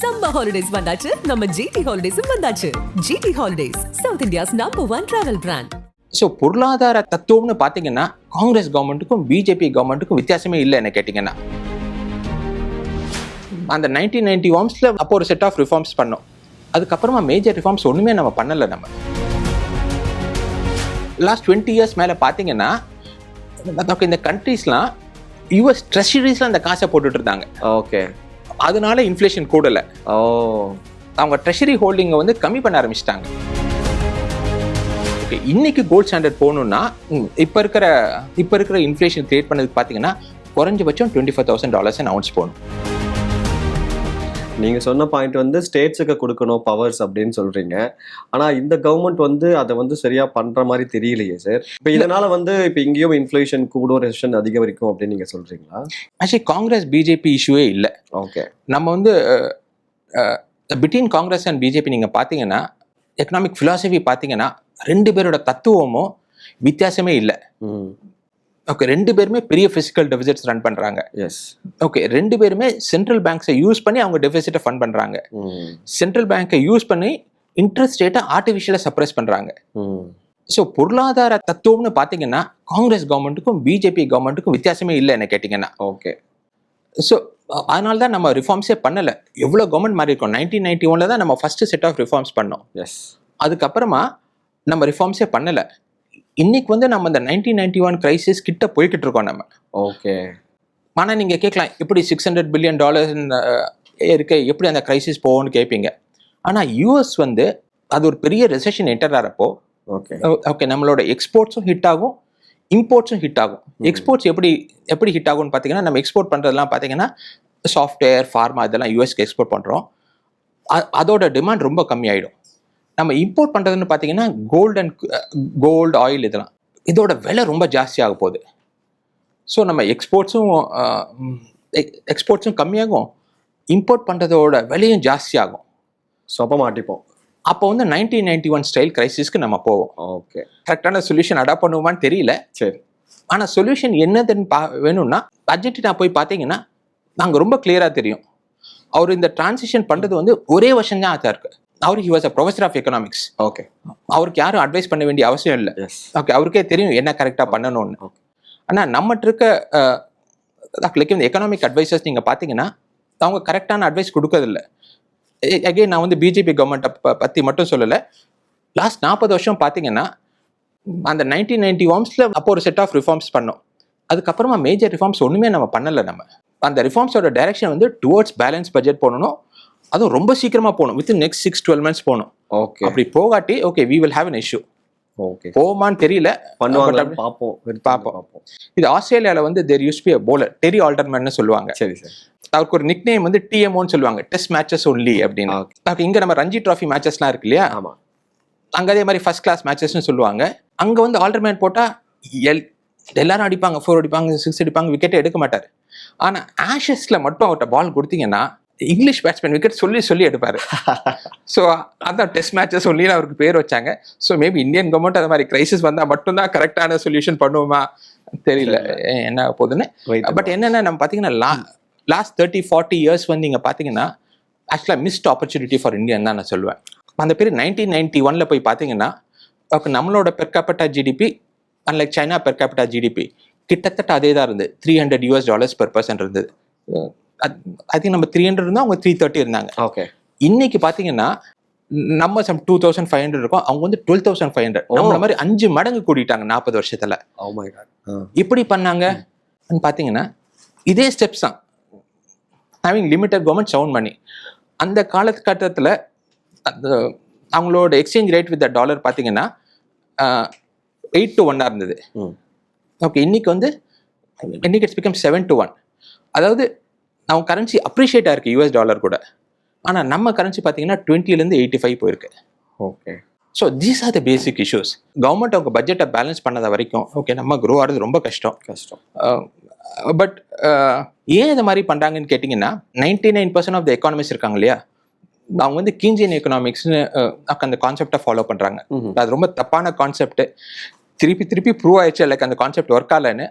Summer holidays வந்தாச்சு. நம்ம GT ஹாலிடேஸும் வந்தாச்சு. GT holidays South India's number one travel brand so பொருளாதார தத்துவம்னு பார்த்தீங்கன்னா காங்கிரஸ் கவர்மெண்ட்டுக்கும் பிஜேபி கவர்மெண்ட்டுக்கும் வித்தியாசமே இல்லை என்ன கேட்டிங்கன்னா. அந்த நைன்டீன் நைன்டி வார்ம்ஸில் அப்போ ஒரு செட் ஆஃப் ரிஃபார்ம்ஸ் பண்ணோம். அதுக்கப்புறமா மேஜர் ரிஃபார்ம்ஸ் ஒன்றுமே நம்ம பண்ணலை நம்ம. லாஸ்ட் டுவெண்ட்டி இயர்ஸ் மேலே பார்த்தீங்கன்னா நமக்கு இந்த கண்ட்ரீஸ்லாம் யூஎஸ் ட்ரெஷரிஸில் அந்த காசை போட்டுட்டு இருந்தாங்க. ஓகே அதனால இன்ஃப்ளேஷன் கூடலை. ஓ. அவங்க ட்ரெஷரி ஹோல்டிங்கை வந்து கம்மி பண்ண ஆரம்பிச்சிட்டாங்க. ஓகே இன்னைக்கு கோல்ட் ஸ்டாண்டர்ட் போகணும்னா இப்போ இருக்கிற இப்போ இருக்கிற இன்ஃப்ளேஷன் கிரியேட் பண்ணதுக்கு பார்த்தீங்கன்னா குறைஞ்சபட்சம் twenty five thousand dollars ounce போகணும். நீங்க சொன்ன பாயிண்ட் வந்து ஸ்டேட்ஸுக்கு கொடுக்கணும் பவர்ஸ் அப்படின்னு சொல்றீங்க. ஆனா இந்த கவர்மெண்ட் வந்து அதை வந்து சரியா பண்ற மாதிரி தெரியலையே சார் இப்ப இதனால வந்து இப்ப இங்கேயும் இன்ஃபிளேஷன் கூடும் ரெஷன் அதிகரிக்கும் அப்படின்னு நீங்க சொல்றீங்களா? ஆக்சுவலி காங்கிரஸ் பிஜேபி இஷ்யூவே இல்லை. ஓகே நம்ம வந்து பிட்வீன் காங்கிரஸ் அண்ட் பிஜேபி நீங்கள் பார்த்தீங்கன்னா எக்கனாமிக் philosophy பார்த்தீங்கன்னா ரெண்டு பேரோட தத்துவமும் வித்தியாசமே இல்லை. ம் ஓகே ரெண்டு பேருமே பெரிய ஃபிசிக்கல் டெபிசிட்ஸ் ரன் பண்ணுறாங்க எஸ் ஓகே ரெண்டு பேருமே சென்ட்ரல் பேங்க்ஸை யூஸ் பண்ணி அவங்க டெபிசிட்டை ஃபண்ட் பண்ணுறாங்க ம். சென்ட்ரல் பேங்க்கை யூஸ் பண்ணி இன்ட்ரெஸ்ட் ரேட்டை ஆர்டிஃபிஷியலாக சப்ரஸ் பண்ணுறாங்க ம். ஸோ பொருளாதார தத்துவம்னு பார்த்தீங்கன்னா காங்கிரஸ் கவர்மெண்ட்டுக்கும் பிஜேபி கவர்மெண்ட்டுக்கும் வித்தியாசமே இல்லை என்ன கேட்டிங்கன்னா. ஓகே ஸோ அதனால தான் நம்ம ரிஃபார்ம்ஸே பண்ணலை. எவ்வளோ கவர்மெண்ட் மாறி இருக்கோம்? நைன்டீன் நைன்டி ஒனில் தான் நம்ம ஃபஸ்ட்டு செட் ஆஃப் ரிஃபார்ம்ஸ் பண்ணோம். எஸ் அதுக்கப்புறமா நம்ம ரிஃபார்ம்ஸே பண்ணலை. இன்னைக்கு வந்து நம்ம இந்த நைன்டீன் நைன்டி ஒன் கிரைசிஸ் கிட்ட போய்கிட்டு இருக்கோம் நம்ம. ஓகே ஆனால் நீங்கள் கேட்கலாம் எப்படி சிக்ஸ் ஹண்ட்ரட் பில்லியன் டாலர்ஸ் இருக்கு எப்படி அந்த கிரைசிஸ் போகும்னு கேட்பீங்க ஆனால் யூஎஸ் வந்து அது ஒரு பெரிய ரெசெஷன் என்டர் ஆகிறப்போ ஓகே ஓகே நம்மளோட எக்ஸ்போர்ட்ஸும் ஹிட் ஆகும் இம்போர்ட்ஸும் ஹிட் ஆகும். எக்ஸ்போர்ட்ஸ் எப்படி எப்படி ஹிட் ஆகும்னு பார்த்தீங்கன்னா நம்ம எக்ஸ்போர்ட் பண்ணுறதுலாம் பார்த்தீங்கன்னா சாஃப்ட்வேர் ஃபார்மா இதெல்லாம் யூஎஸ்க்கு எக்ஸ்போர்ட் பண்ணுறோம் அதோட டிமாண்ட் ரொம்ப கம்மியாயிடும். நம்ம இம்போர்ட் பண்ணுறதுன்னு பார்த்தீங்கன்னா கோல்டு அண்ட் கோல்டு ஆயில் இதெல்லாம். இதோட விலை ரொம்ப ஜாஸ்தியாக போகுது. ஸோ நம்ம எக்ஸ்போர்ட்ஸும் எக்ஸ்போர்ட்ஸும் கம்மியாகும். இம்போர்ட் பண்ணுறதோட விலையும் ஜாஸ்தியாகும் சொப்ப மாட்டிப்போம். அப்போ வந்து நைன்டீன் நைன்டி ஒன் ஸ்டைல் கிரைசிஸ்க்கு நம்ம போவோம். ஓகே கரெக்டான சொல்யூஷன் அடாப்ட் பண்ணுவோமான்னு தெரியல. சரி. ஆனால் சொல்யூஷன் என்னதுன்னு பா வேணும்னா அர்ஜென்டினா போய் பார்த்தீங்கன்னா நாங்கள் ரொம்ப கிளியராக தெரியும். அவர் இந்த டிரான்சிஷன் பண்ணுறது வந்து ஒரே வருஷம் தான் ஆச்சா இருக்கு அவர் he was a professor of economics okay அவருக்கு யாரும் அட்வைஸ் பண்ண வேண்டிய அவசியம் இல்லை. ஓகே அவருக்கே தெரியும் என்ன கரெக்டாக பண்ணணும்னு. ஆனால் நம்மகிட்ட இருக்க லைக் இந்த எக்கனாமிக் அட்வைசர்ஸ் நீங்கள் பார்த்தீங்கன்னா அவங்க கரெக்டான அட்வைஸ் கொடுக்கறதில்ல. அகைன் நான் வந்து பிஜேபி கவர்மெண்ட்டை பற்றி மட்டும் சொல்லலை. லாஸ்ட் நாற்பது வருஷம் பார்த்தீங்கன்னா அந்த நைன்டீன் நைன்டி வார்ம்ஸில் அப்போ ஒரு செட் ஆஃப் ரிஃபார்ம்ஸ் பண்ணோம். அதுக்கப்புறமா மேஜர் ரிஃபார்ம்ஸ் ஒன்றுமே நம்ம பண்ணலை நம்ம. அந்த ரிஃபார்ம்ஸோட டைரக்ஷன் வந்து டுவர்ட்ஸ் பேலன்ஸ் பட்ஜெட் போகணும் அதுவும் ரொம்ப சீக்கிரமாக போகணும். Within next six twelve months போகணும். ஓகே அப்படி போகாட்டி okay we will have an issue okay போமான்னு தெரியல. பண்ணுவாங்க But பார்ப்போம். பார்ப்போம். இது ஆஸ்திரேலியாவில் வந்து there use be bowler Terry ஆல்டர்மேன்னு சொல்லுவாங்க. சரி சார். அவருக்கு ஒரு நிக் நேம் வந்து டிஎம்ஓன்னு சொல்லுவாங்க. டெஸ்ட் மேட்சஸ் ஒன்லி அப்படின்னு. இங்க நம்ம ரஞ்சி ட்ராஃபி மேட்சஸ்லாம் இருக்கு இல்லையா? ஆமா. அங்க அதே மாதிரி ஃபர்ஸ்ட் கிளாஸ் மேட்சஸ்னு சொல்லுவாங்க. அங்க வந்து ஆல்டர்மேன் போட்டா எல் எல்லாரும் அடிப்பாங்க ஃபோர் அடிப்பாங்க சிக்ஸ் அடிப்பாங்க விக்கெட்டே எடுக்க மாட்டாரு. ஆனா ஆஷஸ்ல மட்டும் அவர்கிட்ட பால் கொடுத்தீங்கன்னா இங்கிலீஷ் பேட்ஸ்மேன் விக்கெட் சொல்லி சொல்லி எடுப்பாரு. ஸோ அதான் டெஸ்ட் மேட்சஸ் ஒன்லின்னு அவருக்கு பேர் வச்சாங்க. ஸோ மேபி இந்தியன் கவர்மெண்ட் அந்த மாதிரி கிரைசிஸ் வந்தா மட்டும்தான் கரெக்டான சொல்யூஷன் பண்ணுவோமா? தெரியல. என்ன போகுதுன்னு பட் என்னன்னா நம்ம பார்த்தீங்கன்னா லா லாஸ்ட் தேர்ட்டி ஃபார்ட்டி இயர்ஸ் வந்து நீங்கள் பார்த்தீங்கன்னா ஆக்சுவலாக மிஸ்ட் ஆப்பர்ச்சுனிட்டி ஃபார் இந்தியன் தான் நான் சொல்லுவேன். அந்த பேர் நைன்டீன் நைன்டி ஒன்ல போய் பார்த்தீங்கன்னா நம்மளோட per capita GDP unlike China per capita GDP கிட்டத்தட்ட அதே தான் இருந்தது three hundred US dollars per percent இருந்தது. ஐ திங்க் நம்ம த்ரீ ஹண்ட்ரட் இருந்தால் அவங்க த்ரீ தேர்ட்டி இருந்தாங்க. ஓகே இன்னைக்கு பார்த்தீங்கன்னா நம்ம some two thousand five hundred இருக்கும் அவங்க வந்து டுவெல் தௌசண்ட் ஃபைவ் ஹண்ட்ரட். நம்மள மாதிரி அஞ்சு மடங்கு கூட்டிட்டாங்க நாற்பது வருஷத்துல. காட் எப்படி பண்ணாங்க? பார்த்தீங்கன்னா இதே ஸ்டெப்ஸ் தான். Having limited government sound money அந்த காலகட்டத்தில் அந்த அவங்களோட எக்ஸ்சேஞ்ச் ரேட் வித் டாலர் பார்த்தீங்கன்னா எயிட் டு ஒன்னாக இருந்தது. ஓகே இன்னைக்கு வந்து இன்னைக்கு it's become seven to one அதாவது அவங்க கரன்சி அப்ரிஷியேட் ஆயிருக்கு யூஎஸ் டாலர் கூட. ஆனால் நம்ம கரன்சி பார்த்தீங்கன்னா டுவெண்ட்டிலேருந்து எயிட்டி ஃபைவ் போயிருக்கு. Okay so these are the basic issues government அவங்க பட்ஜெட்டை பேலன்ஸ் பண்ணத வரைக்கும் ஓகே நம்ம க்ரோ ஆகிறது ரொம்ப கஷ்டம். கஷ்டம். பட் ஏன் இந்த மாதிரி பண்ணுறாங்கன்னு கேட்டிங்கன்னா ninety nine percent of the economies இருக்காங்க இல்லையா? அவங்க வந்து கீஞ்சியன் எக்கனாமிக்ஸ்னு அந்த கான்செப்டை ஃபாலோ பண்ணுறாங்க. அது ரொம்ப தப்பான கான்செப்ட் திருப்பி திருப்பி ப்ரூவ் ஆயிடுச்சு லைக் அந்த கான்செப்ட் ஒர்க் ஆகலைன்னு.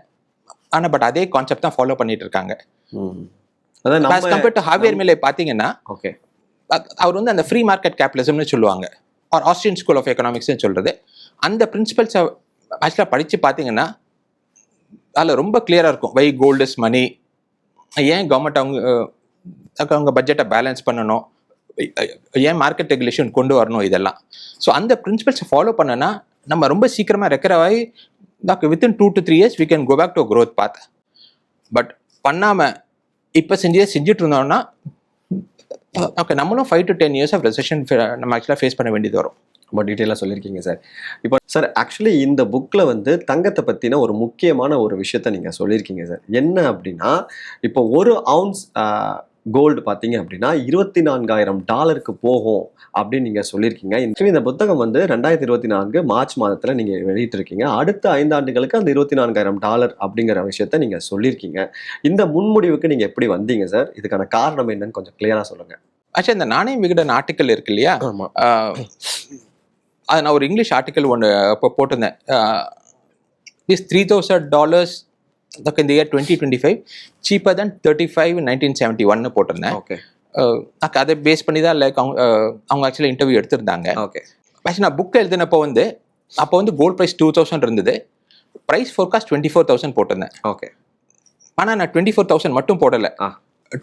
ஆனால் பட் அதே கான்செப்ட் தான் ஃபாலோ பண்ணிட்டு இருக்காங்க. நம்ம கம்பேர்ட் டு ஹாவியர் மேலே பார்த்தீங்கன்னா ஓகே அவர் வந்து அந்த ஃப்ரீ மார்க்கெட் கேபிட்டலிசம்னு சொல்லுவாங்க. ஆர் ஆஸ்ட்ரியன் ஸ்கூல் ஆஃப் எக்கனாமிக்ஸ்னு சொல்றது. அந்த பிரின்சிபல்ஸை ஆக்சுவலாக படித்து பார்த்தீங்கன்னா அதில் ரொம்ப கிளியராக இருக்கும். வை கோல்டு இஸ் மணி ஏன் கவர்மெண்ட் அவங்க அவங்க பட்ஜெட்டை பேலன்ஸ் பண்ணணும்? ஏன் மார்க்கெட் ரெகுலேஷன் கொண்டு வரணும் இதெல்லாம்? ஸோ அந்த பிரின்சிபல்ஸை ஃபாலோ பண்ணனா நம்ம ரொம்ப சீக்கிரமாக ரெக்கவர் ஆகி within two to three years we can go back to growth path. But பண்ணாமல் இப்போ செஞ்சு செஞ்சுட்டு இருந்தோம்னா ஓகே நம்மளும் five to ten years of recession நம்ம ஆக்சுவலாக ஃபேஸ் பண்ண வேண்டியது வரும். ரொம்ப டீட்டெயிலாக சொல்லியிருக்கீங்க சார் இப்போ சார் ஆக்சுவலி இந்த புக்கில் வந்து தங்கத்தை பற்றின ஒரு முக்கியமான ஒரு விஷயத்த நீங்கள் சொல்லியிருக்கீங்க சார் என்ன அப்படின்னா இப்போ ஒரு அவுன்ஸ் கோல்டு பார்த்தீங்க அப்படின்னா இருபத்தி நான்காயிரம் டாலருக்கு போகும் அப்படின்னு நீங்கள் சொல்லியிருக்கீங்க. ஆக்சுவலி இந்த புத்தகம் வந்து ரெண்டாயிரத்தி இருபத்தி நான்கு மார்ச் மாதத்தில் நீங்கள் வெளியிட்டிருக்கீங்க. அடுத்த ஐந்தாண்டுகளுக்கு அந்த இருபத்தி நான்காயிரம் டாலர் அப்படிங்கிற விஷயத்த நீங்கள் சொல்லியிருக்கீங்க. இந்த முன்முடிவுக்கு நீங்கள் எப்படி வந்தீங்க சார் இதுக்கான காரணம் என்னன்னு கொஞ்சம் கிளியராக சொல்லுங்கள் ஆக்சுவலி இந்த நாணயம் விகடன் ஆர்டிக்கல் இருக்கு இல்லையா? அது நான் ஒரு இங்கிலீஷ் ஆர்டிக்கல் ஒன்று இப்போ போட்டிருந்தேன். இஸ் த்ரீ தௌசண்ட் டாலர்ஸ் இந்த year twenty twenty five cheaper then thirty five nineteen seventy ஒன்னு போட்டிருந்தேன் ஓகே அதை பேஸ் பண்ணி தான் லைக் அவங்க அவங்க ஆக்சுவலாக இன்டர்வியூ எடுத்திருந்தாங்க. ஓகே ஆக்சுவலி நான் புக் எழுதினப்போ வந்து அப்போ வந்து கோல்ட் ப்ரைஸ் டூ தௌசண்ட் இருந்தது. Price forecast twenty four thousand போட்டிருந்தேன். ஓகே ஆனால் நான் டுவெண்ட்டி ஃபோர் தௌசண்ட் மட்டும் போடலை.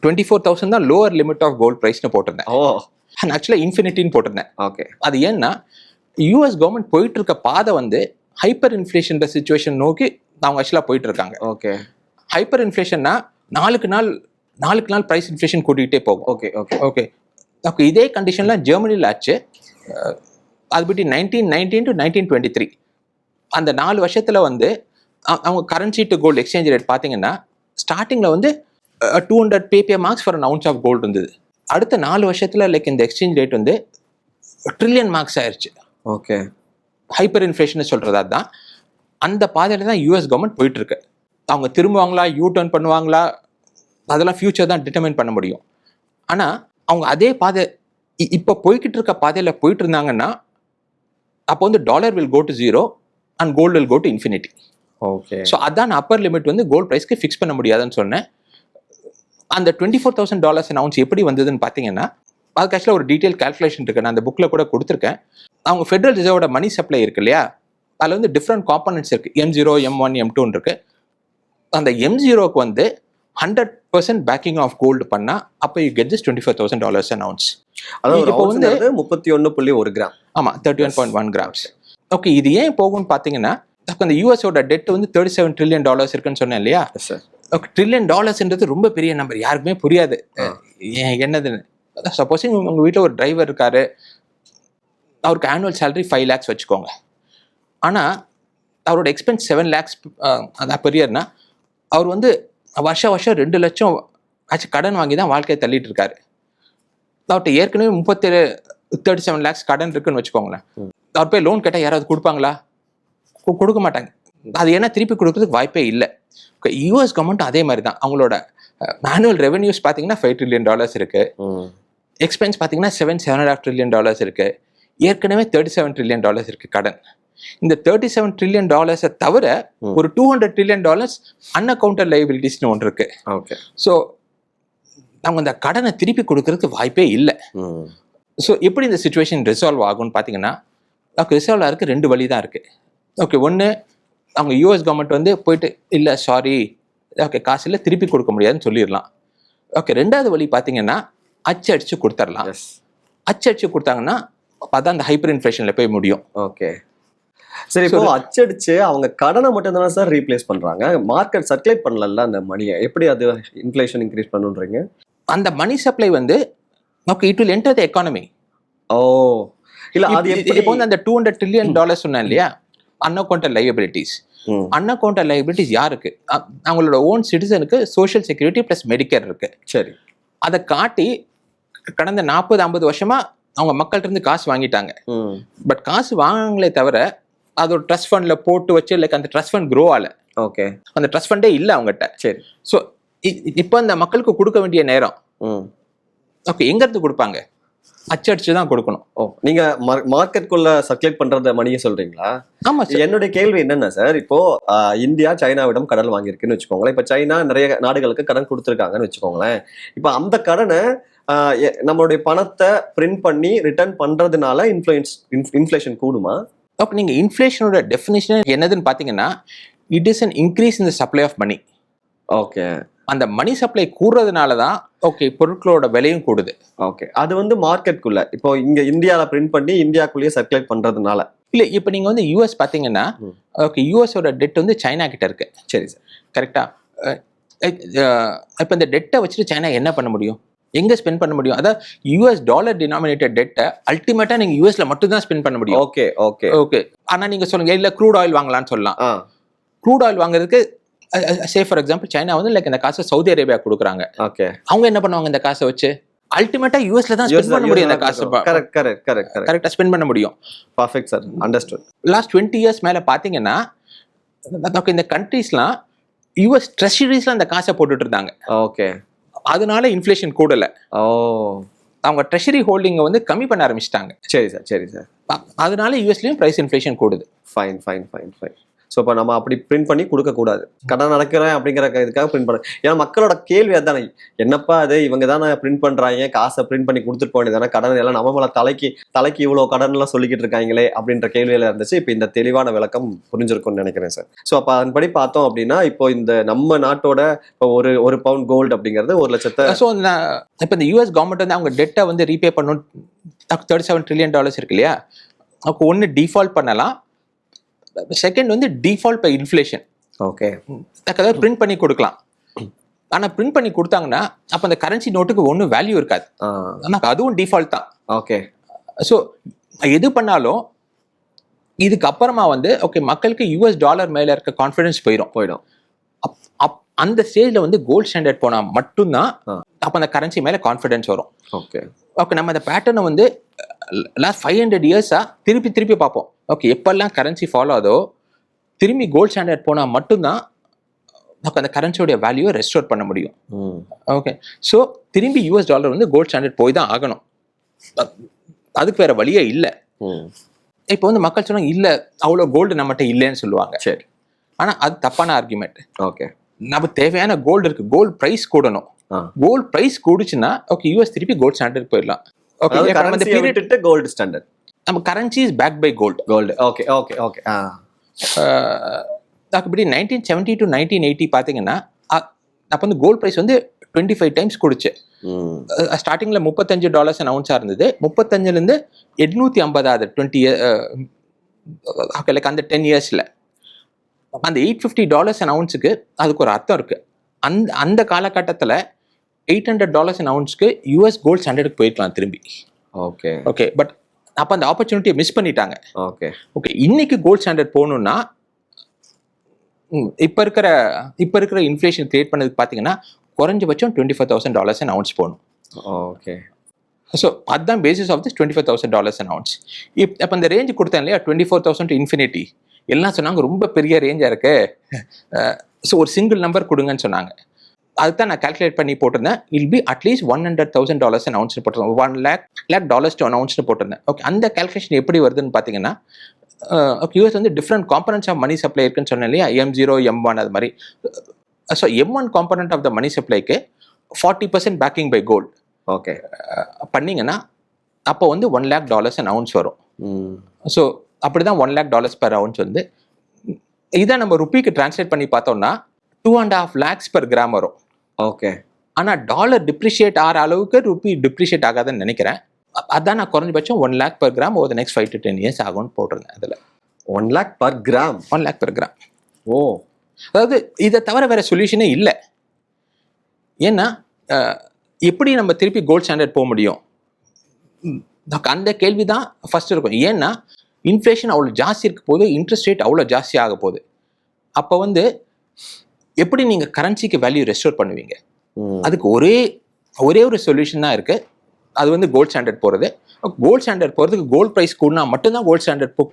டுவெண்ட்டி ஃபோர் தௌசண்ட் தான் லோவர் லிமிட் ஆஃப் கோல்ட் ப்ரைஸ்னு போட்டிருந்தேன். ஓ. ஆக்சுவலாக இன்ஃபினிட்டின்னு போட்டிருந்தேன். ஓகே அது ஏன்னா யூஎஸ் கவர்மெண்ட் போயிட்டு இருக்க பாதை வந்து ஹைப்பர் இன்ஃப்ளேஷன்ற சுச்சுவேஷன் நோக்கி அவங்க ஆக்சுவலாக போயிட்டு இருக்காங்க ஓகே ஹைப்பர் இன்ஃப்ளேஷன்னா நாளுக்கு நாள் நாளுக்கு நாள் ப்ரைஸ் இன்ஃப்ளேஷன் கூட்டிகிட்டே போகும். Okay okay. ஓகே. ஓகே இதே கண்டிஷன்லாம் ஜெர்மனியில் ஆச்சு. அது பற்றி nineteen nineteen to nineteen twenty three அந்த நாலு வருஷத்தில் வந்து அவங்க currency to gold exchange rate பார்த்தீங்கன்னா ஸ்டார்டிங்கில் வந்து two hundred paper marks for an ounce of gold இருந்தது. அடுத்த நாலு வருஷத்தில் லைக் இந்த எக்ஸ்சேஞ்ச் ரேட் வந்து ட்ரில்லியன் மார்க்ஸ் ஆயிருச்சு. ஓகே. ஹைப்பர் இன்ஃப்ளேஷன் சொல்கிறது அதுதான் அந்த பாதையில் தான் யூஎஸ் கவர்மெண்ட் போயிட்டு இருக்கு அவங்க திரும்புவாங்களா யூ டர்ன் பண்ணுவாங்களா? அதெல்லாம் ஃபியூச்சர் தான் டிட்டர்மைன் பண்ண முடியும். ஆனால் அவங்க அதே பாதை இப்போ போய்கிட்டு இருக்க பாதையில் போயிட்டு இருந்தாங்கன்னா அப்போ வந்து dollar will go to zero and gold will go to infinity okay so அதான் அப்பர் லிமிட் வந்து கோல்ட் ப்ரைஸ்க்கு ஃபிக்ஸ் பண்ண முடியாதுன்னு சொன்னேன். அந்த twenty four thousand dollars an ounce எப்படி வந்ததுன்னு பார்த்தீங்கன்னா அதுக்கு ஆக்சுவலாக ஒரு டீட்டெயில் கால்குலேஷன் இருக்கு. நான் அந்த புக்கில் கூட கொடுத்துருக்கேன். அவங்க ஃபெடரல் ரிசர்வோட மணி சப்ளை இருக்கு இல்லையா? அதில் வந்து டிஃப்ரெண்ட் காம்பனன்ட்ஸ் இருக்கு. M zero M one M டூன்னு இருக்கு. அந்த எம் ஜீரோக்கு வந்து hundred percent backing of gold பண்ணால் அப்போ you get this twenty four thousand dollars an ounce அதாவது இப்போ வந்து- முப்பத்தி ஒன்று புள்ளி ஒரு கிராம் ஆமாம் thirty one point one grams okay இது ஏன் போகும்னு பார்த்தீங்கன்னா அப்ப அந்த யூஎஸோட டெட் வந்து தேர்ட்டி செவன் ட்ரில்லியன் டாலர்ஸ் இருக்குன்னு சொன்னேன் இல்லையா? ஓகே ட்ரில்லியன் டாலர்ஸ்ன்றது ரொம்ப பெரிய நம்பர் யாருக்குமே புரியாது. என்னதுன்னு. சப்போஸிங் உங்க வீட்டில் ஒரு டிரைவர் இருக்காரு. அவருக்கு ஆனுவல் சேலரி ஃபைவ் லேக்ஸ் வச்சுக்கோங்க. ஆனால் அவரோட எக்ஸ்பென்ஸ் செவன் லேக்ஸ் அதான் பெரியர்னா அவர் வந்து வருஷம் வருஷம் ரெண்டு லட்சம் ஆச்சு கடன் வாங்கி தான் வாழ்க்கையை தள்ளிட்டு இருக்காரு. அவர்கிட்ட ஏற்கனவே முப்பத்தேழு தேர்ட்டி செவன் லேக்ஸ் கடன் இருக்குன்னு வச்சுக்கோங்களேன். அவர் போய் லோன் கேட்டால் யாராவது கொடுப்பாங்களா? கொடுக்க மாட்டாங்க. அது ஏன்னா திருப்பி கொடுக்கறதுக்கு வாய்ப்பே இல்லை. யூஎஸ் கவர்மெண்ட் அதே மாதிரி தான். அவங்களோட மேனுவல் ரெவென்யூஸ் பார்த்தீங்கன்னா ஃபைவ் ட்ரில்லியன் டாலர்ஸ் இருக்கு. எக்ஸ்பென்ஸ் பார்த்தீங்கன்னா seven seven and trillion dollars இருக்கு. ஏற்கனவே தேர்ட்டி செவன் ட்ரில்லியன் டாலர்ஸ் இருக்கு கடன். இந்த தேர்ட்டி செவன் ட்ரில்லியன் டாலர்ஸை தவிர. ஒரு two hundred trillion dollars unaccounted லைபிலிட்டிஸ்னு ஒன்று இருக்கு. ஓகே. ஸோ அவங்க அந்த கடனை திருப்பி கொடுக்கறதுக்கு வாய்ப்பே இல்லை. ஸோ எப்படி இந்த சுச்சுவேஷன் ரிசால்வ் ஆகும்னு பார்த்தீங்கன்னா ரிசால்வ் ஆகிறதுக்கு ரெண்டு வழி தான் இருக்குது ஓகே ஒன்று அவங்க யூஎஸ் கவர்மெண்ட் வந்து போயிட்டு இல்லை சாரி ஓகே காசு இல்லை திருப்பி கொடுக்க முடியாதுன்னு சொல்லிடலாம். ஓகே ரெண்டாவது வழி பார்த்தீங்கன்னா அச்சு அடிச்சு கொடுத்துடலாம் அச்சு அடிச்சு கொடுத்தாங்கன்னா அதான் அந்த ஹைப்பர் இன்ஃப்ளேஷனில் போய் முடியும். ஓகே. சரி இப்போ அச்சடிச்சு அவங்க கடனை மட்டும் தானே சார் ரீப்ளேஸ் பண்றாங்க? மார்க்கெட் சர்க்குலேட் பண்ணல அந்த மணியை எப்படி அது இன்ஃப்ளேஷன் இன்க்ரீஸ் பண்ணுன்றீங்க? அந்த மணி சப்ளை வந்து okay it will enter the economy oh. இல்ல அது எப்படி இப்போ வந்து அந்த டூ ஹண்ட்ரட் ட்ரில்லியன் டாலர்ஸ் சொன்னேன் இல்லையா? அன்அக்கௌண்டட் லைபிலிட்டிஸ் அன்அக்கௌண்டட் லைபிலிட்டிஸ் யாருக்கு? அவங்களோட ஓன் சிட்டிசனுக்கு சோஷியல் செக்யூரிட்டி ப்ளஸ் மெடிக்கேர் இருக்கு. சரி. அதை காட்டி கடந்த நாற்பது ஐம்பது வருஷமா அவங்க மக்கள்கிட்ட இருந்து காசு வாங்கிட்டாங்க. பட் காசு வாங்கினாங்களே தவிர அது ஒரு ட்ரஸ்ட் ஃபண்ட்ல போட்டு வச்சு லைக் அந்த ட்ரஸ்ட் ஃபண்ட் க்ரோ ஆகல. ஓகே அந்த ட்ரஸ்ட் ஃபண்டே இல்லை அவங்ககிட்ட. சரி. ஸோ இப்போ அந்த மக்களுக்கு கொடுக்க வேண்டிய நேரம். ம். ஓகே எங்கேருந்து கொடுப்பாங்க? அச்சடிச்சு தான் கொடுக்கணும். ஓ நீங்க மார்க்கெட்குள்ள சர்க்குலேட் பண்றத மணியை சொல்றீங்களா? ஆமா சார் என்னுடைய கேள்வி என்னன்னா சார் இப்போ இந்தியா சைனாவிடம் கடன் வாங்கியிருக்குன்னு வச்சுக்கோங்களேன். இப்போ சைனா நிறைய நாடுகளுக்கு கடன் கொடுத்துருக்காங்கன்னு வச்சுக்கோங்களேன். இப்போ அந்த கடனை நம்மளுடைய பணத்தை பிரிண்ட் பண்ணி ரிட்டர்ன் பண்றதுனால இன்ஃப்ளூயன்ஸ் இன்ஃப்ளேஷன் கூடுமா? ஓகே நீங்க இன்ஃப்ளேஷனோட டெஃபினேஷன் என்னதுன்னு பாத்தீங்கன்னா it is an increase in the supply of money okay அந்த மணி சப்ளை கூடுறதுனால தான் ஓகே பொருட்களோட விலையும் கூடுது. ஓகே அது வந்து மார்க்கெட்குள்ள இப்போ இங்க இந்தியால பிரிண்ட் பண்ணி இந்தியாக்குள்ளேயே சர்க்குலேட் பண்றதுனால. இல்ல இப்போ நீங்க வந்து யூஎஸ் பாத்தீங்கன்னா ம். ஓகே யூஎஸோட டெட் வந்து சைனா கிட்ட இருக்கு. சரி சார். கரெக்டா இப்போ இந்த டெட்டை வச்சுட்டு சைனா என்ன பண்ண முடியும்? எங்க ஸ்பெண்ட் பண்ண முடியும்? அதாவது யூஎஸ் டாலர் டினாமினேட்டட் டெட்டை அல்டிமேட்டா நீங்க யூஎஸ்ல மட்டும் தான் ஸ்பெண்ட் பண்ண முடியும். ஓகே ஓகே ஓகே ஆனா நீங்க சொல்லுங்க இல்ல க்ரூட் ஆயில் வாங்கலாம்னு சொல்லலாம். க்ரூட் ஆயில் வாங்குறதுக்கு சே ஃபார் எக்ஸாம்பிள் சைனா வந்து லைக் இந்த காசை சவுதி அரேபியா கொடுக்குறாங்க. ஓகே அவங்க என்ன பண்ணுவாங்க இந்த காசை வச்சு? அல்டிமேட்டா யூஎஸ்ல தான் ஸ்பெண்ட் பண்ண முடியும் இந்த காசை correct correct correct correct spend பண்ண முடியும். Perfect sir understood last twenty years மேல பாத்தீங்கன்னா இந்த கண்ட்ரீஸ்லாம் யூஎஸ் ட்ரெஷரிஸ்ல அந்த காசை போட்டுட்டு இருந்தாங்க. ஓகே அதனால இன்ஃப்ளேஷன் கூடல. ஓ. அவங்க ட்ரெஷரி ஹோல்டிங்கை வந்து கம்மி பண்ண ஆரம்பிச்சிட்டாங்க. சரி சார் சரி சார். அதனால யூஎஸ்லயும் பிரைஸ் இன்ஃப்ளேஷன் கூடுது. Fine fine fine fine so இப்போ நம்ம அப்படி பிரிண்ட் பண்ணி கொடுக்கக்கூடாது. கடன் நடக்கிறேன் அப்படிங்கிற இதுக்காக பிரிண்ட் பண்ண ஏன்னா மக்களோட கேள்வி அதானே. என்னப்பா அது இவங்க தானே பிரிண்ட் பண்ணுறாங்க காசை பிரிண்ட் பண்ணி கொடுத்துட்டு போக கடன் எல்லாம் நம்ம மேலே தலைக்கு தலைக்கு இவ்வளோ கடன்லாம் சொல்லிக்கிட்டு இருக்காங்களே அப்படின்ற கேள்வியில் இருந்துச்சு. இப்போ இந்த தெளிவான விளக்கம் புரிஞ்சிருக்கும்னு நினைக்கிறேன் சார். ஸோ அப்போ அதன்படி பார்த்தோம் அப்படின்னா இப்போ இந்த நம்ம நாட்டோட இப்போ ஒரு ஒரு பவுண்ட் கோல்டு அப்படிங்கிறது ஒரு லட்சத்தை ஸோ இப்போ இந்த யூஎஸ் கவர்மெண்ட் வந்து அவங்க டெட்டை வந்து ரீபே பண்ணணும். தேர்ட்டி செவன் ட்ரில்லியன் டாலர்ஸ் இருக்கு இல்லையா? அப்போ ஒன்று டிஃபால்ட் பண்ணலாம். செகண்ட் வந்து டிஃபால்ட் பை இன்ஃப்ளேஷன் ஓகே அதாவது பிரிண்ட் பண்ணி கொடுக்கலாம். ஆனால் பிரிண்ட் பண்ணி கொடுத்தாங்கன்னா அப்போ அந்த கரன்சி நோட்டுக்கு ஒன்றும் வேல்யூ இருக்காது. ஆனால் அதுவும் டிஃபால்ட் தான். ஓகே ஸோ எது பண்ணாலும் இதுக்கு அப்புறமா வந்து ஓகே மக்களுக்கு யூஎஸ் டாலர் மேல இருக்க கான்ஃபிடன்ஸ் போயிடும். போயிடும். அப் அந்த ஸ்டேஜ்ல வந்து கோல்ட் ஸ்டாண்டர்ட் போனா மட்டும்தான். அப்போ அந்த கரன்சி மேல கான்ஃபிடன்ஸ் வரும். ஓகே ஓகே நம்ம அந்த பேட்டர்னை வந்து லாஸ்ட் ஃபைவ் ஹண்ட்ரட் இயர்ஸா திருப்பி திருப்பி பார்ப்போம். ஓகே எப்பெல்லாம் கரன்சி ஃபாலோ ஆதோ திரும்பி கோல்ட் ஸ்டாண்டர்ட் போனால் மட்டும்தான் நமக்கு அந்த கரன்சியோடைய வேல்யூவை ரெஸ்டோர் பண்ண முடியும். ஓகே ஸோ திரும்பி யூஎஸ் டாலர் வந்து கோல்ட் ஸ்டாண்டர்ட் போய் தான் ஆகணும். அதுக்கு வேற வழியே இல்லை. இப்போ வந்து மக்கள் சொன்னாங்க இல்லை அவ்வளோ கோல்டு நம்மகிட்ட இல்லைன்னு சொல்லுவாங்க. சரி. ஆனால் அது தப்பான ஆர்குமெண்ட் ஓகே நம்ம தேவையான கோல்டு இருக்கு கோல்டு ப்ரைஸ் கூடணும். கோல்டு ப்ரைஸ் கூடுச்சுன்னா ஓகே யூஎஸ் திருப்பி கோல்ட் ஸ்டாண்டர்ட் போயிடலாம். ஓகே கோல்டு ஸ்டாண்டர்ட் நம்ம currency is back by gold gold okay okay okay அப்படி nineteen seventy to nineteen eighty பார்த்தீங்கன்னா அப்போ வந்து கோல்ட் ப்ரைஸ் வந்து டுவெண்ட்டி ஃபைவ் டைம்ஸ் கூடுச்சு ஸ்டார்டிங்கில் முப்பத்தஞ்சு டாலர்ஸ் அவுன்ஸாக இருந்தது. முப்பத்தஞ்சுலேருந்து எட்நூற்றி ஐம்பதாவது டுவெண்ட்டி ஓகே லைக் அந்த டென் இயர்ஸில் அந்த எயிட் ஃபிஃப்டி டாலர்ஸ் அன் அவுன்ஸுக்கு அதுக்கு ஒரு அர்த்தம் இருக்குது அந்த அந்த காலகட்டத்தில் எயிட் ஹண்ட்ரட் டாலர்ஸ் அன் அவுன்ஸ்க்கு யூஎஸ் கோல்ட் ஸ்டாண்டர்டுக்கு போயிருக்கலாம் திரும்பி. ஓகே ஓகே பட் அப்போ அந்த ஆப்பர்ச்சுனிட்டியை மிஸ் பண்ணிட்டாங்க. ஓகே ஓகே இன்னைக்கு கோல்ட் ஸ்டாண்டர்ட் போகணும்னா இப்ப இருக்கிற இப்ப இருக்கிற இன்ஃப்ளேஷன் கிரியேட் பண்ணதுக்கு பார்த்தீங்கன்னா குறைஞ்சபட்சம் twenty five thousand dollars ounce போகணும். ஓகே ஸோ அதுதான் basis of this twenty five thousand dollars an ounce if அப்போ இந்த ரேஞ்ச் கொடுத்தேன் இல்லையா? டுவெண்ட்டி ஃபோர் தௌசண்ட் இன்ஃபினிட்டி எல்லாம் சொன்னாங்க ரொம்ப பெரிய ரேஞ்சாக இருக்கு. ஸோ ஒரு சிங்கிள் நம்பர் கொடுங்கன்னு சொன்னாங்க. அதுதான் நான் கால்குலேட் பண்ணி போட்டிருந்தேன். Will be at least one hundred thousand dollars an ounce போட்டிருந்தேன். One lakh lakh dollars to அனௌன்ஸ்னு போட்டிருந்தேன். ஓகே அந்த கால்குலேஷன் எப்படி வருதுன்னு பார்த்தீங்கன்னா ஓகே யூஎஸ் வந்து different components of money supply இருக்குன்னு சொன்னேன் இல்லையா? எம் ஜீரோ எம் ஒன் அது மாதிரி. So M one component of the money சப்ளைக்கு forty percent backing by gold okay பண்ணீங்கன்னா அப்போ வந்து one lakh dollars an ounce வரும். ஸோ அப்படி தான் one lakh dollars per ounce வந்து இதை நம்ம ருப்பிக்கு டிரான்ஸ்லேட் பண்ணி பார்த்தோம்னா two and half lakhs per gram வரும். ஓகே ஆனால் டாலர் டிப்ரிஷியேட் ஆகிற அளவுக்கு ருப்பி டிப்ரிஷியேட் ஆகாதுன்னு நினைக்கிறேன். அதான் நான் குறைஞ்சபட்சம் one lakh per gram over next five to ten years ஆகும்னு போட்டிருந்தேன் அதில். One lakh per gram one lakh per gram oh. அதாவது இதை தவிர வேற சொல்யூஷனே இல்லை. ஏன்னா எப்படி நம்ம திருப்பி கோல்ட் ஸ்டாண்டர்ட் போக முடியும்? அந்த கேள்வி தான் ஃபர்ஸ்ட் இருக்கும். ஏன்னா இன்ஃப்ளேஷன் அவ்வளோ ஜாஸ்தி இருக்க போது இன்ட்ரெஸ்ட் ரேட் அவ்வளோ ஜாஸ்தி ஆக போகுது. அப்போ வந்து எப்படி நீங்கள் கரன்சிக்கு வேல்யூ ரெஸ்டோர் பண்ணுவீங்க. அதுக்கு ஒரே ஒரே ஒரு சொல்யூஷன் தான் இருக்கு. அது வந்து கோல்ட் ஸ்டாண்டர்ட் போகிறது கோல்ட் ஸ்டாண்டர்ட் போகிறதுக்கு கோல்ட் ப்ரைஸ் கூடனா மட்டும்தான் கோல்ட் ஸ்டாண்டர்ட் போ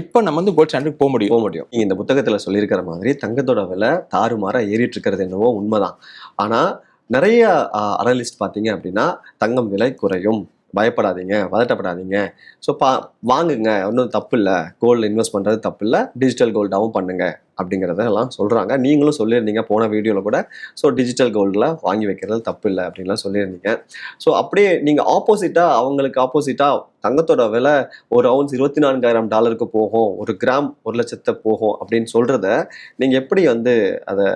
இப்போ நம்ம வந்து கோல்ட் ஸ்டாண்டர்ட் போக முடியும். போக முடியும். இந்த புத்தகத்துல சொல்லியிருக்கிற மாதிரி தங்கத்தோட விலை தாறுமாறா ஏறிட்டு இருக்கிறது என்னவோ உண்மைதான். ஆனா நிறைய அனலிஸ்ட் பாத்தீங்க அப்படின்னா தங்கம் விலை குறையும். பயப்படாதீங்க பதட்டப்படாதீங்க. ஸோ பா வாங்குங்க. ஒன்றும் தப்பு இல்லை கோல்டு இன்வெஸ்ட் பண்ணுறது தப்பு இல்லை டிஜிட்டல் கோல்டாகவும் பண்ணுங்க அப்படிங்கிறதெல்லாம் சொல்கிறாங்க நீங்களும் சொல்லியிருந்தீங்க போன வீடியோவில் கூட. ஸோ டிஜிட்டல் கோல்டில் வாங்கி வைக்கிறது தப்பு இல்லை அப்படின்லாம் சொல்லியிருந்தீங்க. ஸோ அப்படியே நீங்கள் ஆப்போசிட்டாக அவங்களுக்கு ஆப்போசிட்டாக தங்கத்தோட விலை ஒரு அவுன்ஸ் இருபத்தி நான்காயிரம் டாலருக்கு போகும். ஒரு கிராம் ஒரு லட்சத்தை போகும் அப்படின்னு சொல்கிறத நீங்கள் எப்படி வந்து அதை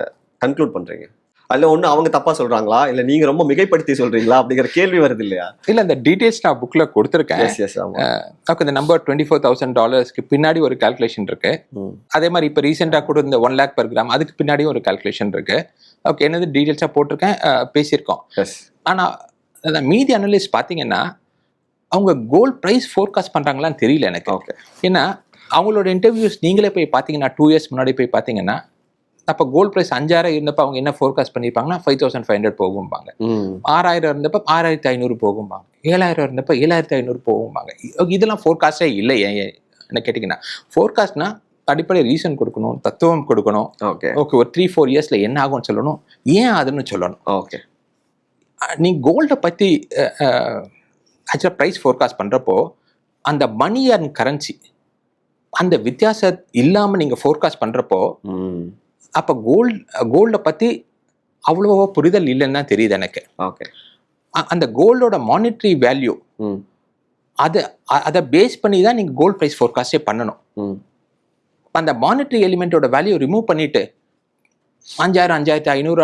கன்க்ளூட் பண்ணுறீங்க அதில் ஒன்று அவங்க தப்பாக சொல்கிறாங்களா இல்லை நீங்கள் ரொம்ப மிகைப்படுத்தி சொல்கிறீங்களா அப்படிங்கிற கேள்வி வருது இல்லையா? இல்ல இந்த டீடைல்ஸ் நான் புக்ல கொடுத்துருக்கேன். எஸ் எஸ் ஆமாம் இந்த நம்பர் டுவெண்ட்டி ஃபோர் தௌசண்ட் டாலர்ஸ்க்கு பின்னாடி ஒரு கால்குலேஷன் இருக்கு. அதே மாதிரி இப்போ ரீசெண்டாக கூட இந்த ஒன் லேக் per கிராம் அதுக்கு பின்னாடியும் ஒரு கால்குலேஷன் இருக்கு. ஓகே என்னது டீடைல்ஸாக போட்டிருக்கேன். பேசியிருக்கோம். எஸ் ஆனால் மீதி அனலிஸ்ட் பார்த்தீங்கன்னா அவங்க கோல்ட் ப்ரைஸ் ஃபோர்காஸ்ட் பண்ணுறாங்களான்னு தெரியல எனக்கு. ஓகே ஏன்னா அவங்களோட இன்டர்வியூஸ் நீங்களே போய் பார்த்தீங்கன்னா டூ இயர்ஸ் முன்னாடி போய் பார்த்தீங்கன்னா அப்போ கோல்ட் ப்ரைஸ் அஞ்சாயிரம் இருந்தப்போ அவங்க என்ன ஃபோர்காஸ்ட் பண்ணியிருப்பாங்கன்னா ஃபைவ் தௌசண்ட் ஃபைவ் ஹண்ட்ரட் போகும்பாங்க. ஆறாயிரம் இருந்தப்ப ஆறாயிரத்தி ஐநூறு போகும்பாங்க. ஏழாயிரம் இருந்தப்ப ஏழாயிரத்தி ஐநூறு போகும்பாங்க. இதெல்லாம் ஃபோர்காஸ்டே இல்லை என்ன கேட்டிங்கன்னா ஃபோர்காஸ்ட்னா அடிப்படை ரீசன் கொடுக்கணும் தத்துவம் கொடுக்கணும். ஓகே ஓகே ஒரு த்ரீ ஃபோர் இயர்ஸில் என்ன ஆகும்னு சொல்லணும் ஏன் அதுன்னு சொல்லணும். ஓகே நீ கோல்டை பற்றி ஆக்சுவலாக ப்ரைஸ் ஃபோர்காஸ்ட் பண்ணுறப்போ அந்த மணி அண்ட் கரன்சி அந்த வித்தியாசம் இல்லாமல் நீங்கள் ஃபோர்காஸ்ட் பண்ணுறப்போ அப்போ கோல்ட் கோல்டை பற்றி அவ்வளோவா புரிதல் இல்லைன்னு தான் தெரியுது எனக்கு. ஓகே அந்த கோல்டோட மானிட்டரி வேல்யூ அதை அதை பேஸ் பண்ணி தான் நீங்கள் கோல்ட் ப்ரைஸ் ஃபோர்காஸ்டே பண்ணணும். ம். அந்த மானிட்டரி எலிமெண்ட்டோட வேல்யூ ரிமூவ் பண்ணிட்டு அஞ்சாயிரம் அஞ்சாயிரத்தி ஐநூறு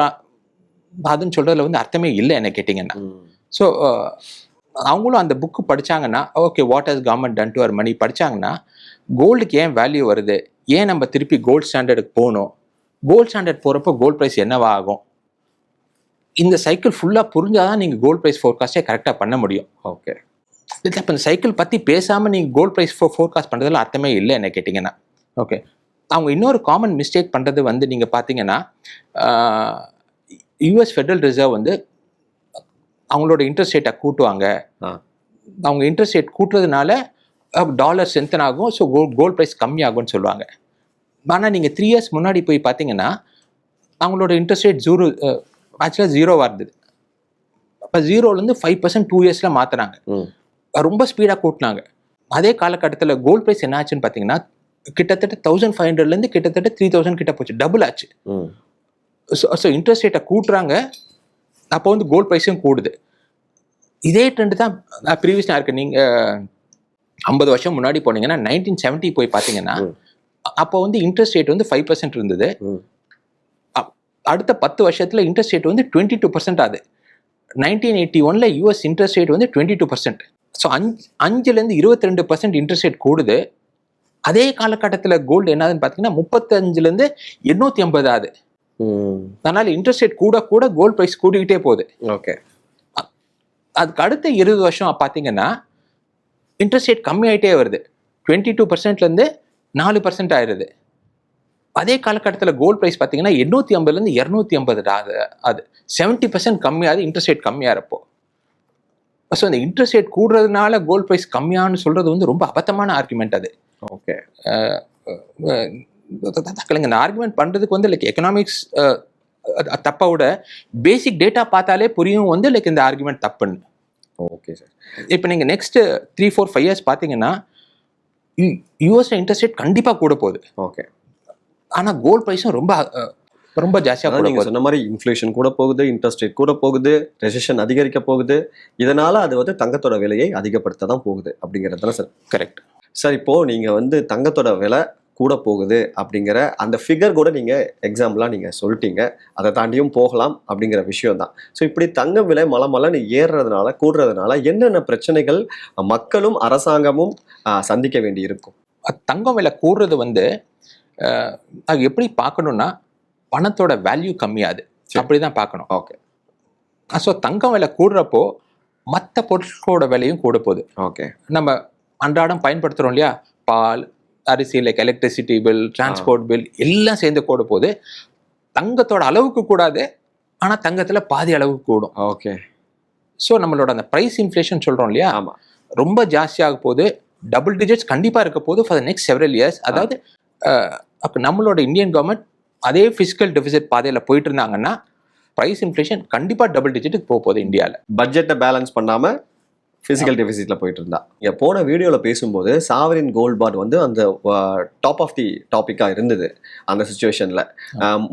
அதுன்னு சொல்றதுல வந்து அர்த்தமே இல்லை என்ன கேட்டிங்கன்னா. ஸோ அவங்களும் அந்த book படிச்சாங்கன்னா okay what has government done to our money படிச்சாங்கன்னா கோல்டுக்கு ஏன் வேல்யூ வருது? ஏன் நம்ம திருப்பி கோல்ட் ஸ்டாண்டர்டுக்கு போகணும்? கோல்ட் ஸ்டாண்டர்ட் போகிறப்போ கோல்ட் ப்ரைஸ் என்னவா ஆகும்? இந்த சைக்கிள் ஃபுல்லாக புரிஞ்சாதான் நீங்கள் கோல்ட் ப்ரைஸ் ஃபோர்காஸ்டே கரெக்டாக பண்ண முடியும். ஓகே இல்லை இப்போ இந்த சைக்கிள் பற்றி பேசாமல் நீங்கள் கோல்ட் ப்ரைஸ் ஃபோ ஃபோர்காஸ்ட் பண்ணுறதுல அர்த்தமே இல்லை என்ன கேட்டிங்கன்னா. ஓகே அவங்க இன்னொரு காமன் மிஸ்டேக் பண்ணுறது வந்து நீங்கள் பார்த்தீங்கன்னா யூஎஸ் ஃபெடரல் ரிசர்வ் வந்து அவங்களோட இன்ட்ரெஸ்ட் ரேட்டை கூட்டுவாங்க. அவங்க இன்ட்ரெஸ்ட் ரேட் கூட்டுறதுனால டாலர் ஸ்ட்ரென்தன் ஆகும். ஸோ கோல்ட் ப்ரைஸ் கம்மியாகும்னு சொல்லுவாங்க. ஆனால் நீங்கள் த்ரீ இயர்ஸ் முன்னாடி போய் பார்த்தீங்கன்னா அவங்களோட இன்ட்ரெஸ்ட் ரேட் ஜீரோ ஆக்சுவலாக ஜீரோவாக இருந்தது அப்போ ஜீரோலேருந்து ஃபைவ் பர்சன்ட் டூ இயர்ஸில் மாற்றுறாங்க ரொம்ப ஸ்பீடாக கூட்டினாங்க. அதே காலகட்டத்தில் கோல்ட் ப்ரைஸ் என்ன ஆச்சுன்னு பார்த்தீங்கன்னா கிட்டத்தட்ட தௌசண்ட் ஃபைவ் ஹண்ட்ரட்லேருந்து கிட்டத்தட்ட த்ரீ தௌசண்ட் கிட்ட போச்சு. டபுள் ஆச்சு. ஸோ ஸோ இன்ட்ரெஸ்ட் ரேட்டை கூட்டுறாங்க. அப்போ வந்து கோல்ட் ப்ரைஸும் கூடுது. இதே ட்ரெண்ட் தான் ப்ரீவியஸாக இருக்கு. நீங்கள் ஐம்பது வருஷம் முன்னாடி போனீங்கன்னா நைன்டீன் செவன்ட்டி போய் பார்த்தீங்கன்னா. அப்போ வந்து இன்ட்ரெஸ்ட் ரேட் வந்து ஃபைவ் பர்சன்ட் இருந்தது. அடுத்த பத்து வருஷத்தில் இன்ட்ரெஸ்ட் ரேட் வந்து டுவெண்ட்டி டூ பர்சன்ட் ஆகுது நைன்டீன் எயிட்டி ஒனில் யூஎஸ் இன்ட்ரெஸ்ட் ரேட் வந்து டுவெண்ட்டி டூ பர்சன்ட் ஸோ அஞ்சு அஞ்சுலேருந்து இருபத்தி ரெண்டு பர்சன்ட் இன்ட்ரெஸ்ட் ரேட் கூடுது. அதே காலகட்டத்தில் கோல்டு என்னதுன்னு பார்த்தீங்கன்னா முப்பத்தஞ்சுலேருந்து எண்ணூற்றி ஐம்பது ஆகுது. அதனால இன்ட்ரெஸ்ட் ரேட் கூட கூட கோல்ட் ப்ரைஸ் கூடிக்கிட்டே போகுது. ஓகே. அதுக்கு அடுத்த இருபது வருஷம் பார்த்தீங்கன்னா இன்ட்ரெஸ்ட் ரேட் கம்மியாயிட்டே வருது. டுவெண்ட்டி டூ பர்சன்ட்லேருந்து நாலு பர்சன்ட் ஆயிடுது அதே காலகட்டத்தில் கோல்ட் ப்ரைஸ் பார்த்தீங்கன்னா எண்ணூற்றி ஐம்பதுலேருந்து இரநூத்தி ஐம்பது அது அது. செவன்ட்டி பர்சன்ட் கம்மியாகுது இன்ட்ரெஸ்ட் ரேட் கம்மியாகிறப்போ ஸோ அந்த இன்ட்ரெஸ்ட் ரேட் கூடுறதுனால கோல்ட் ப்ரைஸ் கம்மியான்னு சொல்கிறது வந்து ரொம்ப அபத்தமான ஆர்குமெண்ட் அது. ஓகே இந்த ஆர்குமெண்ட் பண்ணுறதுக்கு வந்து லைக் எக்கனாமிக்ஸ் தப்பை விட பேசிக் டேட்டா பார்த்தாலே புரியும் வந்து லைக் இந்த ஆர்குமெண்ட் தப்புன்னு. ஓகே சார் இப்போ நீங்கள் next three four five years பார்த்தீங்கன்னா யூஎஸ்ல இன்ட்ரெஸ்ட் ரேட் கண்டிப்பாக கூட போகுது. ஓகே ஆனால் கோல்ட் ப்ரைஸும் ரொம்ப ரொம்ப ஜாஸ்தியாக அதான் கூட நீங்க போகுது. சொன்ன மாதிரி இன்ஃப்ளேஷன் கூட போகுது இன்ட்ரெஸ்ட் ரேட் கூட போகுது ரெசிஷன் அதிகரிக்க போகுது. இதனால அது வந்து தங்கத்தோட விலையை அதிகப்படுத்த தான் போகுது அப்படிங்கிறது தானே சார். கரெக்ட் சார் இப்போ நீங்க வந்து தங்கத்தோட விலை கூட போகுது அப்படிங்கிற அந்த ஃபிகர் கூட நீங்க எக்ஸாம்பிளா நீங்க சொல்லிட்டீங்க. அதை தாண்டியும் போகலாம் அப்படிங்கிற விஷயம் தான் ஸோ இப்படி தங்க விலை மலை மலைன்னு ஏறுறதுனால கூடுறதுனால என்னென்ன பிரச்சனைகள் மக்களும் அரசாங்கமும் சந்திக்க வேண்டி இருக்கும் தங்கம் விலை கூடுறது வந்து அது எப்படி பார்க்கணும்னா பணத்தோட வேல்யூ கம்மியாது. அப்படி தான் பார்க்கணும். ஓகே. ஸோ தங்கம் விலை கூடுறப்போ மற்ற பொருட்களோட விலையும் கூட போகுது. ஓகே. நம்ம அன்றாடம் பயன்படுத்துகிறோம் இல்லையா? பால் அரிசி like electricity bill transport bill எல்லாம் சேர்ந்து கூட போகுது தங்கத்தோட அளவுக்கு கூடாது ஆனால் தங்கத்தில் பாதி அளவுக்கு கூடும். ஓகே. ஸோ நம்மளோட அந்த ப்ரைஸ் இன்ஃப்ளேஷன் சொல்கிறோம் இல்லையா? ஆமா. ரொம்ப ஜாஸ்தியாக போகுது டபுள் டிஜிட்ஸ் கண்டிப்பாக இருக்க போகுது for the next several years அதாவது அப்போ நம்மளோட இந்தியன் கவர்மெண்ட் அதே ஃபிசிக்கல் டெபிசிட் பாதையில் போயிட்டு இருந்தாங்கன்னா ப்ரைஸ் இன்ஃப்ளேஷன் கண்டிப்பாக டபுள் டிஜிட்டுக்கு போக போகுது இந்தியாவில் பட்ஜெட்டை பேலன்ஸ் பண்ணாம ஃபிசிக்கல் டெபிசிட்ல போயிட்டு இருந்தா இங்கே போன வீடியோவில் பேசும்போது சாவரின் கோல்ட் பாட் வந்து அந்த டாப் ஆஃப் தி டாப்பிக்காக இருந்தது அந்த சுச்சுவேஷனில்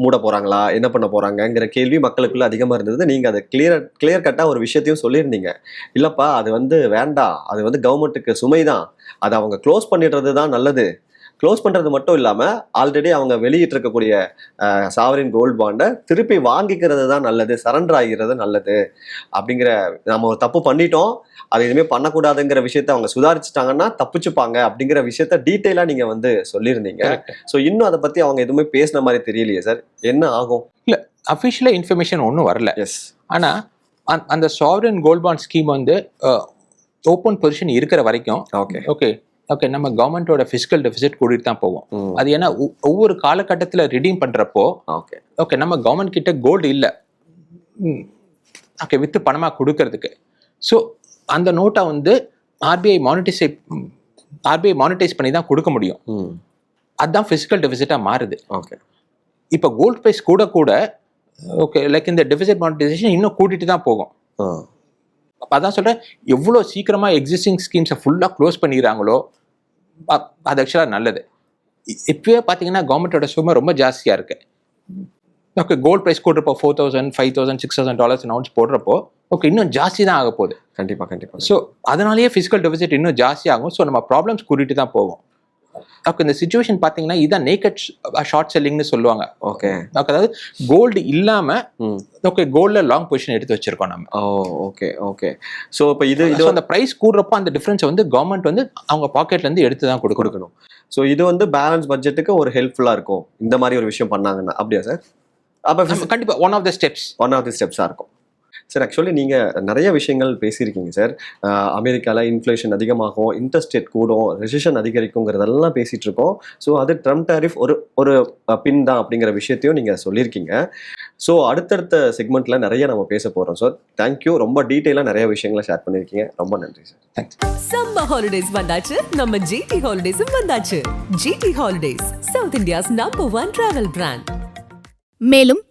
மூட போகிறாங்களா என்ன பண்ண போகிறாங்கங்கிற கேள்வி மக்களுக்குள்ளே அதிகமாக இருந்தது. நீங்கள் அதை கிளியர் கிளியர் கட்டாக ஒரு விஷயத்தையும் சொல்லியிருந்தீங்க. இல்லைப்பா அது வந்து வேண்டாம். அது வந்து கவர்மெண்ட்டுக்கு சுமை தான் அதை அவங்க க்ளோஸ் பண்ணிடுறது தான் நல்லது. க்ளோஸ் பண்றது மட்டும் இல்லாம ஆல்ரெடி அவங்க வெளியிட்டு இருக்கக்கூடிய சாவரின் கோல்ட் பாண்டை திருப்பி வாங்கிக்கிறது தான் நல்லது சரண்டர் ஆகிறது நல்லது. அப்படிங்கிற நம்ம ஒரு தப்பு பண்ணிட்டோம் அதை இனிமே பண்ணக்கூடாதுங்கிற விஷயத்த அவங்க சுதாரிச்சுட்டாங்கன்னா தப்பிச்சுப்பாங்க அப்படிங்கிற விஷயத்த டீட்டெயிலா நீங்க வந்து சொல்லியிருந்தீங்க. ஸோ இன்னும் அதை பத்தி அவங்க எதுவுமே பேசின மாதிரி தெரியலையே சார். என்ன ஆகும்? அஃபிஷியலாக இன்ஃபர்மேஷன் ஒன்றும் வரல. எஸ் ஆனா அந்த- அந்த சாவரன் கோல்ட் பாண்ட் ஸ்கீம் வந்து ஓப்பன் பொசிஷன் இருக்கிற வரைக்கும் ஓகே ஓகே ஓகே நம்ம கவர்மெண்ட்டோட ஃபிசிக்கல் டெபிசிட் கூட்டிட்டு தான் போவோம். அது ஏன்னா ஒவ்வொரு காலகட்டத்தில் ரிடீம் பண்றப்போ ஓகே ஓகே நம்ம கவர்மெண்ட் கிட்ட கோல்டு இல்லை. ஓகே வித்து பணமாக கொடுக்கறதுக்கு. ஸோ அந்த நோட்டை வந்து ஆர்பிஐ மானிட்டைஸ் ஆர்பிஐ மானிட்டைஸ் பண்ணி தான் கொடுக்க முடியும். அதுதான் ஃபிசிக்கல் டெபிசிட்டாக மாறுது. ஓகே இப்போ கோல்ட் ப்ரைஸ் கூட கூட ஓகே லைக் இந்த டெபிசிட் மானிட்டைசேஷன் இன்னும் கூட்டிட்டு தான் போகும். அப்ப அதான் சொல்கிறேன் எவ்வளோ சீக்கிரமாக எக்ஸிஸ்டிங் ஸ்கீம்ஸை ஃபுல்லாக க்ளோஸ் பண்ணிடுறாங்களோ அது ஆக்சுவலாக நல்லது. இ- இப்பவே பார்த்தீங்கன்னா கவர்மெண்ட்டோட சுமை ரொம்ப ஜாஸ்தியாக இருக்கு. Okay gold price கூட்டுறப்போ four thousand five thousand six thousand dollars ounce போடுறப்போ ஓகே இன்னும் ஜாஸ்தி தான் ஆக போகுது கண்டிப்பா கண்டிப்பா. ஸோ அதனாலேயே ஃபிசிக்கல் டெபிசிட் இன்னும் ஜாஸ்தி ஆகும். ஸோ நம்ம ப்ராப்ளம்ஸ் கூட்டிட்டு தான் போவோம். அப்போ இந்த சுச்சுவேஷன் பார்த்தீங்கன்னா இதான் நேக்கட் ஷார்ட் செல்லிங்னு சொல்லுவாங்க. ஓகே அதாவது கோல்டு இல்லாமல் ஓகே கோல்டில் லாங் பொசிஷன் எடுத்து வச்சிருக்கோம் நம்ம. ஓ ஓகே ஓகே ஸோ இப்போ இது இது அந்த ப்ரைஸ் கூடுறப்போ அந்த டிஃபரன்ஸ் வந்து கவர்மெண்ட் வந்து அவங்க பாக்கெட்ல இருந்து எடுத்து தான் கொடுக்கணும். கொடுக்கணும். ஸோ இது வந்து பேலன்ஸ் பட்ஜெட்டுக்கு ஒரு ஹெல்ப்ஃபுல்லா இருக்கும். இந்த மாதிரி ஒரு விஷயம் பண்ணாங்கன்னா. அப்படியா சார் அப்போ நம்ம கண்டிப்பா one of the steps one of the ஸ்டெப்ஸாக இருக்கும். சார் ஆக்சுவலி நீங்கள் நிறைய விஷயங்கள் பேசியிருக்கீங்க சார் அமெரிக்காவில் இன்ஃப்ளேஷன் அதிகமாகும் இன்ட்ரெஸ்ட் ரேட் கூடும் ரெசிஷன் அதிகரிக்குங்கிறதெல்லாம் பேசிகிட்டு இருக்கோம் ஸோ அது ட்ரம்ப் டாரிஃப் ஒரு ஒரு பின் தான் அப்படிங்கிற விஷயத்தையும் நீங்கள் சொல்லியிருக்கீங்க. ஸோ அடுத்தடுத்த செக்மெண்ட்டில் நிறைய நம்ம பேச போகிறோம் சார் தேங்க்யூ ரொம்ப டீட்டெயிலாக நிறைய விஷயங்களை ஷேர் பண்ணியிருக்கீங்க. ரொம்ப நன்றி சார் சம்ம ஹாலிடேஸ் வந்தாச்சு. நம்ம ஜிடி ஹாலிடேஸும் வந்தாச்சு. GT holidays south India's number one travel brand மேலும்